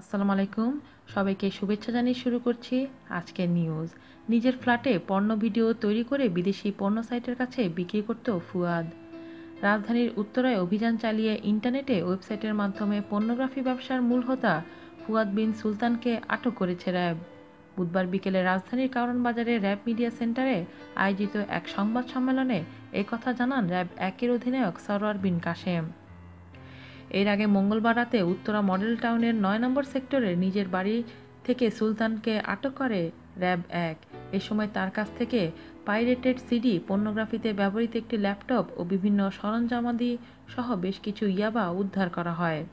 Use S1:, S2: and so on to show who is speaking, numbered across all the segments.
S1: আসসালামু আলাইকুম। সবাইকে শুভেচ্ছা জানিয়ে শুরু করছি আজকের নিউজ নিজের ফ্ল্যাটে পণ্য ভিডিও তৈরি করে বিদেশি পণ্য সাইটের কাছে বিক্রি করত ফুয়াদ। রাজধানীর উত্তরায় অভিযান চালিয়ে ইন্টারনেটে ওয়েবসাইটের মাধ্যমে পর্নোগ্রাফি ব্যবসার মূল হোতা ফুয়াদ বিন সুলতানকে আটক করেছে র্যাব। বুধবার বিকেলে রাজধানীর কারণ বাজারে র্যাব মিডিয়া সেন্টারে আয়োজিত এক সংবাদ সম্মেলনে কথা জানান র্যাব একের অধিনায়ক সরোয়ার বিন কাশেম। এর আগে মঙ্গলবার রাতে উত্তরা মডেল টাউনের নয় নম্বর সেক্টরে নিজের বাড়ি থেকে সুলতানকে আটক করে র্যাব এক। এ সময় তার কাছ থেকে পাইরেটেড সিডি, পর্নোগ্রাফিতে ব্যবহৃত একটি ল্যাপটপ ও বিভিন্ন সরঞ্জামাদি সহ বেশ কিছু ইয়াবা উদ্ধার করা হয়।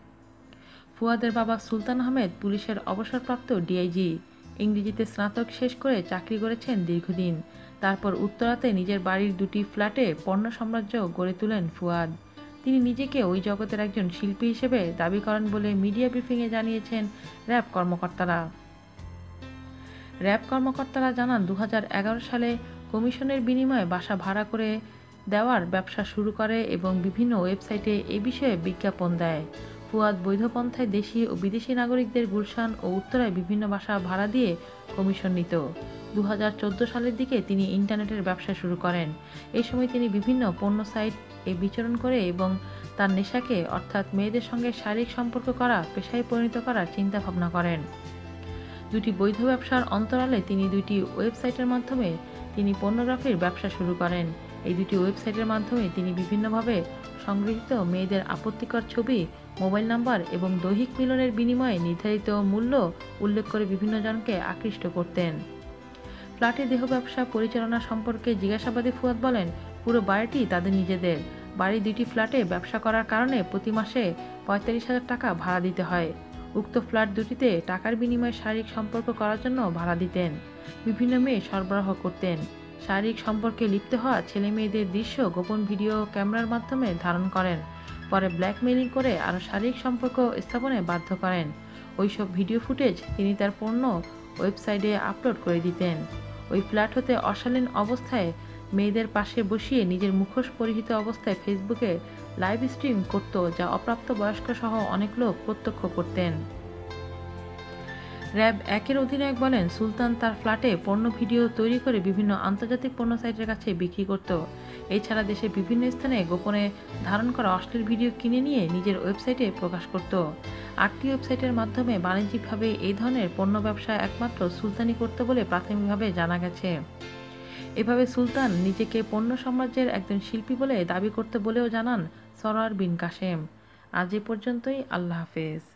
S1: ফুয়াদের বাবা সুলতান আহমেদ পুলিশের অবসরপ্রাপ্ত ডিআইজি ইংরেজিতে স্নাতক শেষ করে চাকরি করেছেন দীর্ঘদিন। তারপর উত্তরাতে নিজের বাড়ির দুটি ফ্ল্যাটে পণ্য সাম্রাজ্য গড়ে তোলেন ফুয়াদ। তিনি নিজেকে ওই জগতের একজন শিল্পী হিসেবে দাবি করেন বলে মিডিয়া ব্রিফিংয়ে জানিয়েছেন র্যাব কর্মকর্তারা। র্যাব কর্মকর্তারা জানান দু হাজার এগারো সালে কমিশনের বিনিময়ে বাসা ভাড়া করে দেওয়ার ব্যবসা শুরু করে এবং বিভিন্ন ওয়েবসাইটে এ বিষয়ে বিজ্ঞাপন দেয়। ফুয়াদ বৈধপন্থায় দেশি ও বিদেশি নাগরিকদের গুলশান ও উত্তরায় বিভিন্ন বাসা ভাড়া দিয়ে কমিশন নিত। দু হাজার চোদ্দ সালের দিকে তিনি ইন্টারনেটের ব্যবসা শুরু করেন। এই সময় তিনি বিভিন্ন পণ্য সাইট এ বিচরণ করে এবং তার নেশাকে, অর্থাৎ মেয়েদের সঙ্গে শারীরিক সম্পর্ক করা, পেশায় পরিণত করার চিন্তা ভাবনা করেন। দুটি বৈধ ব্যবসার অন্তরালে তিনি দুটি ওয়েবসাইটের মাধ্যমে তিনি পর্নোগ্রাফির ব্যবসা শুরু করেন। এই দুটি ওয়েবসাইটের মাধ্যমে তিনি বিভিন্নভাবে সংগৃহীত মেয়েদের আপত্তিকর ছবি, মোবাইল নাম্বার এবং দৈহিক মিলনের বিনিময়ে নির্ধারিত মূল্য উল্লেখ করে বিভিন্ন জনকে আকৃষ্ট করতেন। ফ্ল্যাটে দেহ ব্যবসা পরিচালনা সম্পর্কে জিজ্ঞাসাবাদে ফুয়াদ বলেন, পুরো বাড়িটি তাদের নিজেদের। বাড়ি দুটি ফ্ল্যাটে ব্যবসা করার কারণে প্রতি মাসে পঁয়তাল্লিশ হাজার টাকা ভাড়া দিতে হয়। উক্ত ফ্ল্যাট দুটিতে টাকার বিনিময়ে শারীরিক সম্পর্ক করার জন্য ভাড়া দিতেন। বিভিন্ন মেয়ে সরবরাহ করতেন। শারীরিক সম্পর্কে লিপ্ত হওয়া ছেলে মেয়েদের দৃশ্য গোপন ভিডিও ক্যামেরার মাধ্যমে ধারণ করেন। পরে ব্ল্যাকমেইলিং করে আরও শারীরিক সম্পর্ক স্থাপনে বাধ্য করেন। ওইসব ভিডিও ফুটেজ তিনি তার পণ্য ওয়েবসাইটে আপলোড করে দিতেন। ওই ফ্ল্যাট হতে অশালীন অবস্থায় মেয়েদের পাশে বসিয়ে নিজের মুখোশ পরিহিত অবস্থায় ফেসবুকে লাইভ স্ট্রিম করত, যা অপ্রাপ্ত বয়স্ক সহ অনেক লোক প্রত্যক্ষ করতেন। র্যাব একের অধিনায়ক বলেন, সুলতান তার ফ্ল্যাটে পণ্য ভিডিও তৈরি করে বিভিন্ন আন্তর্জাতিক পণ্য সাইটের কাছে বিক্রি করত। এছাড়া দেশের বিভিন্ন স্থানে গোপনে ধারণ করা অশ্লীল ভিডিও কিনে নিয়ে নিজের ওয়েবসাইটে প্রকাশ করত। আটটি ওয়েবসাইটের মাধ্যমে বাণিজ্যিকভাবে এই ধরনের পণ্য ব্যবসা একমাত্র সুলতানি করতে বলে প্রাথমিকভাবে জানা গেছে। এভাবে সুলতান নিজেকে পণ্য সাম্রাজ্যের একজন শিল্পী বলে দাবি করতে বলেও জানান সরোয়ার বিন কাশেম আজ এ পর্যন্তই, আল্লাহ হাফেজ।